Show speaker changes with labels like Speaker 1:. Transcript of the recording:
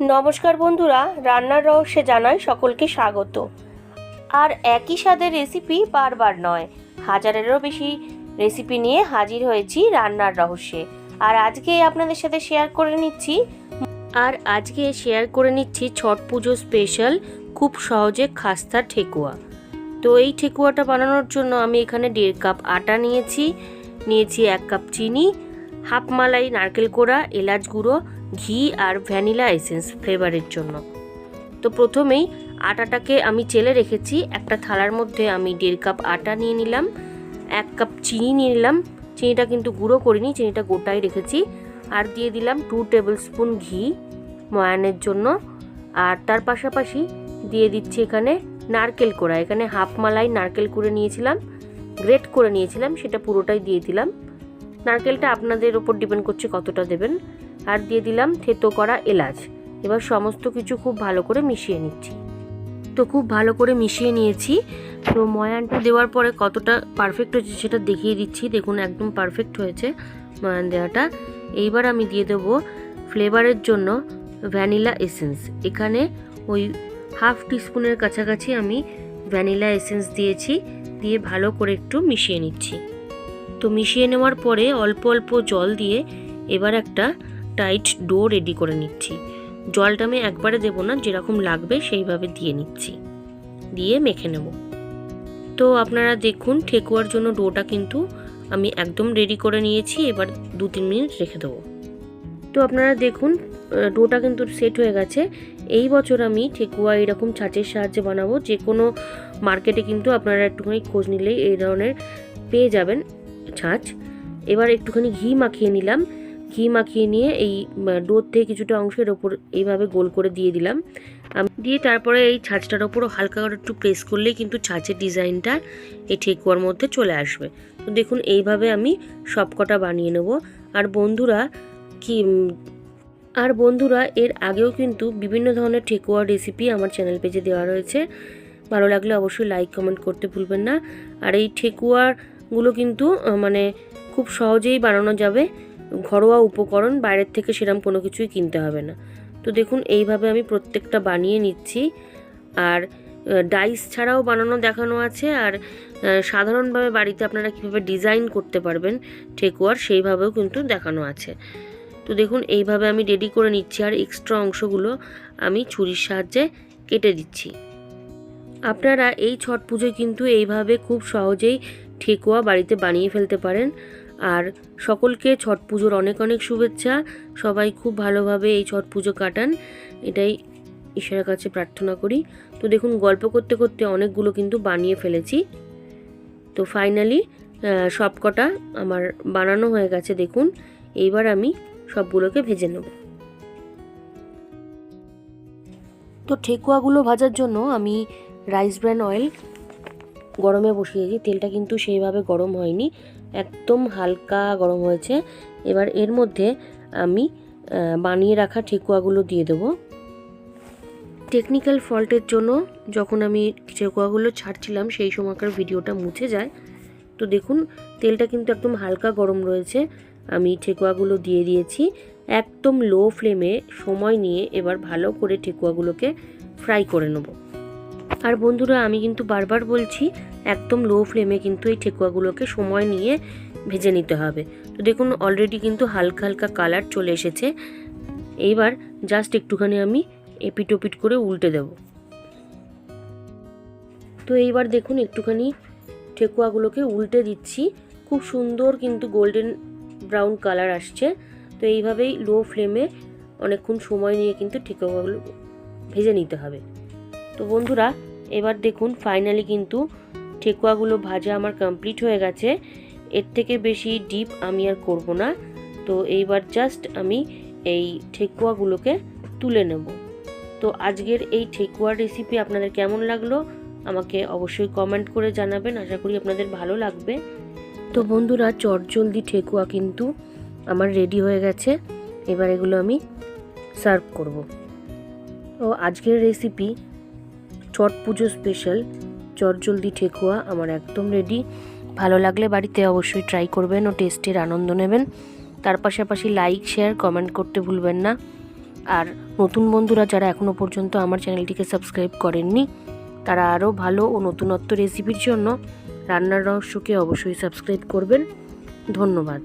Speaker 1: নমস্কার বন্ধুরা, রান্নার রহস্যে জানাই সকলকে স্বাগত। আর একই স্বাদের রেসিপি বারবার নয়, হাজারেরও বেশি রেসিপি নিয়ে হাজির হয়েছি রান্নার রহস্যে। আর আজকে আপনাদের সাথে শেয়ার করে নিচ্ছি, আর আজকে শেয়ার করে নিচ্ছি ছট পুজো স্পেশাল খুব সহজে খাস্তা ঠেকুয়া। তো এই ঠেকুয়াটা বানানোর জন্য আমি এখানে দেড় কাপ আটা নিয়েছি নিয়েছি এক কাপ চিনি, হাফ মালাই নারকেল কোড়া, এলাচ গুঁড়ো ঘি আর ভ্যানিলা এসেন্স ফ্লেভারের জন্য। তো প্রথমেই আটাটাকে আমি চেলে রেখেছি। একটা থালার মধ্যে আমি দেড় কাপ আটা নিয়ে নিলাম, এক কাপ চিনি নিয়ে নিলাম। চিনিটা কিন্তু গুঁড়ো করিনি, চিনিটা গোটাই রেখেছি। আর দিয়ে দিলাম টু টেবিল স্পুন ঘি ময়ানের জন্য। আর তার পাশাপাশি দিয়ে দিচ্ছি এখানে নারকেল কোড়া। এখানে হাফ মালাই নারকেল কুড়ে নিয়েছিলাম, গ্রেট করে নিয়েছিলাম, সেটা পুরোটাই দিয়ে দিলাম। নারকেলটা আপনাদের ওপর ডিপেন্ড করছে কতটা দেবেন। আর দিয়ে দিলাম থেতো করা এলাচ। এবার সমস্ত কিছু খুব ভালো করে মিশিয়ে নিচ্ছি। তো খুব ভালো করে মিশিয়ে নিয়েছি। তো ময়ানটা দেওয়ার পরে কতটা পারফেক্ট হয়েছে সেটা দেখিয়ে দিচ্ছি। দেখুন একদম পারফেক্ট হয়েছে ময়ান দেওয়াটা। এইবার আমি দিয়ে দেবো ফ্লেভারের জন্য ভ্যানিলা এসেন্স এখানে ওই হাফ টিস্পুনের কাছাকাছি আমি ভ্যানিলা এসেন্স দিয়েছি। দিয়ে ভালো করে একটু মিশিয়ে নিচ্ছি। তো মিশিয়ে নেওয়ার পরে অল্প অল্প জল দিয়ে এবার একটা টাইট ডো রেডি করে নিচ্ছি। জলটা আমি একবারে দেবো না, যেরকম লাগবে সেইভাবে দিয়ে নিচ্ছি। দিয়ে মেখে নেব। তো আপনারা দেখুন, ঠেকুয়ার জন্য ডোটা কিন্তু আমি একদম রেডি করে নিয়েছি, এবার দু তিন মিনিট রেখে দেবো। তো আপনারা দেখুন ডোটা কিন্তু সেট হয়ে গেছে। এই বছর আমি ঠেকুয়া এরকম ছাঁচের সাহায্যে বানাবো, যে কোনো মার্কেটে কিন্তু আপনারা একটুখানি খোঁজ নিলেই এই ধরনের পেয়ে যাবেন ছাঁচ। এবার একটুখানি ঘি মাখিয়ে নিলাম। ঘি মাখিয়ে নিয়ে এই ডোর থেকে কিছুটা অংশের ওপর এইভাবে গোল করে দিয়ে দিলাম। দিয়ে তারপরে এই ছাঁচটার ওপরও হালকা করে একটু প্রেস করলেই কিন্তু ছাঁচের ডিজাইনটা এই ঠেকুয়ার মধ্যে চলে আসবে। তো দেখুন, এইভাবে আমি সবকটা বানিয়ে নেব। আর বন্ধুরা, কি আর বন্ধুরা, এর আগেও কিন্তু বিভিন্ন ধরনের ঠেকুয়ার রেসিপি আমার চ্যানেল পেজে দেওয়া রয়েছে। ভালো লাগলে অবশ্যই লাইক কমেন্ট করতে ভুলবেন না। আর এই ঠেকুয়ারগুলো কিন্তু মানে খুব সহজেই বানানো যাবে। ঘরোয়া উপকরণ, বাইরের থেকে সেরকম কোনো কিছুই কিনতে হবে না। তো দেখুন, এইভাবে আমি প্রত্যেকটা বানিয়ে নিচ্ছি। আর ডাইস ছাড়াও বানানো, দেখানো আছে। আর সাধারণভাবে বাড়িতে আপনারা কীভাবে ডিজাইন করতে পারবেন ঠেকুয়ার সেইভাবেও কিন্তু দেখানো আছে। তো দেখুন, এইভাবে আমি রেডি করে নিচ্ছি। আর এক্সট্রা অংশগুলো আমি ছুরির সাহায্যে কেটে দিচ্ছি। আপনারা এই ছট পুজোয় কিন্তু এইভাবে খুব সহজেই ঠেকুয়া বাড়িতে বানিয়ে ফেলতে পারেন। আর সকলকে ছট পুজোর অনেক অনেক শুভেচ্ছা। সবাই খুব ভালোভাবে এই ছট পুজো কাটান, এটাই ঈশ্বরের কাছে প্রার্থনা করি। তো দেখুন, গল্প করতে করতে অনেকগুলো কিন্তু বানিয়ে ফেলেছি। তো ফাইনালি সবকটা আমার বানানো হয়ে গেছে, দেখুন। এইবার আমি সবগুলোকে ভেজে নেব। তো ঠেকুয়াগুলো ভাজার জন্য আমি রাইস ব্র্যান অয়েল গরমে বসিয়েছি তেলটা কিন্তু সেইভাবে গরম হয়নি। একদম হালকা গরম হয়েছে। এবার এর মধ্যে আমি বানিয়ে রাখা ঠেকুয়াগুলো দিয়ে দেবো। টেকনিক্যাল ফল্টের জন্য যখন আমি ঠেকুয়াগুলো ছাড়ছিলাম, সেই সময়কার ভিডিওটা মুছে যায়। তো দেখুন, তেলটা কিন্তু একদম হালকা গরম রয়েছে। আমি ঠেকুয়াগুলো দিয়ে দিয়েছি। একদম লো ফ্লেমে সময় নিয়ে এবার ভালো করে ঠেকুয়াগুলোকে ফ্রাই করে নেব। আর বন্ধুরা, আমি কিন্তু বারবার বলছি, একদম লো ফ্লেমে কিন্তু এই ঠেকুয়াগুলোকে সময় নিয়ে ভেজে নিতে হবে। তো দেখুন অলরেডি কিন্তু হালকা হালকা কালার চলে এসেছে। এইবার জাস্ট একটুখানি আমি এপিট ওপিট করে উল্টে দেব। তো এইবার দেখুন, একটুখানি ঠেকুয়াগুলোকে উল্টে দিচ্ছি। খুব সুন্দর কিন্তু গোল্ডেন ব্রাউন কালার আসছে। তো এইভাবেই লো ফ্লেমে অনেকক্ষণ সময় নিয়ে কিন্তু ঠেকুয়াগুলো ভেজে নিতে হবে। তো বন্ধুরা এবার দেখুন ফাইনালি কিন্তু ঠেকুয়াগুলো ভাজা আমার কমপ্লিট হয়ে গেছে। এর থেকে বেশি ডিপ আমি আর করব না। তো এইবার জাস্ট আমি এই ঠেকুয়াগুলোকে তুলে নেব। তো আজকের এই ঠেকুয়ার রেসিপি আপনাদের কেমন লাগল? আমাকে অবশ্যই কমেন্ট করে জানাবেন। আশা করি আপনাদের ভালো লাগবে। তো বন্ধুরা, চটজলদি ঠেকুয়া কিন্তু আমার রেডি হয়ে গেছে। এবার এগুলো আমি সার্ভ করব। তো আজকের রেসিপি ছট পুজো স্পেশাল চটজলদি ঠেকুয়া আমার একদম রেডি ভালো লাগলে বাড়িতে অবশ্যই ট্রাই করবেন ও টেস্টের আনন্দ নেবেন। তার পাশাপাশি লাইক শেয়ার কমেন্ট করতে ভুলবেন না। আর নতুন বন্ধুরা যারা এখনও পর্যন্ত আমার চ্যানেলটিকে সাবস্ক্রাইব করেননি, তারা আরও ভালো ও নতুনত্ব রেসিপির জন্য রান্নার রহস্যকে অবশ্যই সাবস্ক্রাইব করবেন। ধন্যবাদ।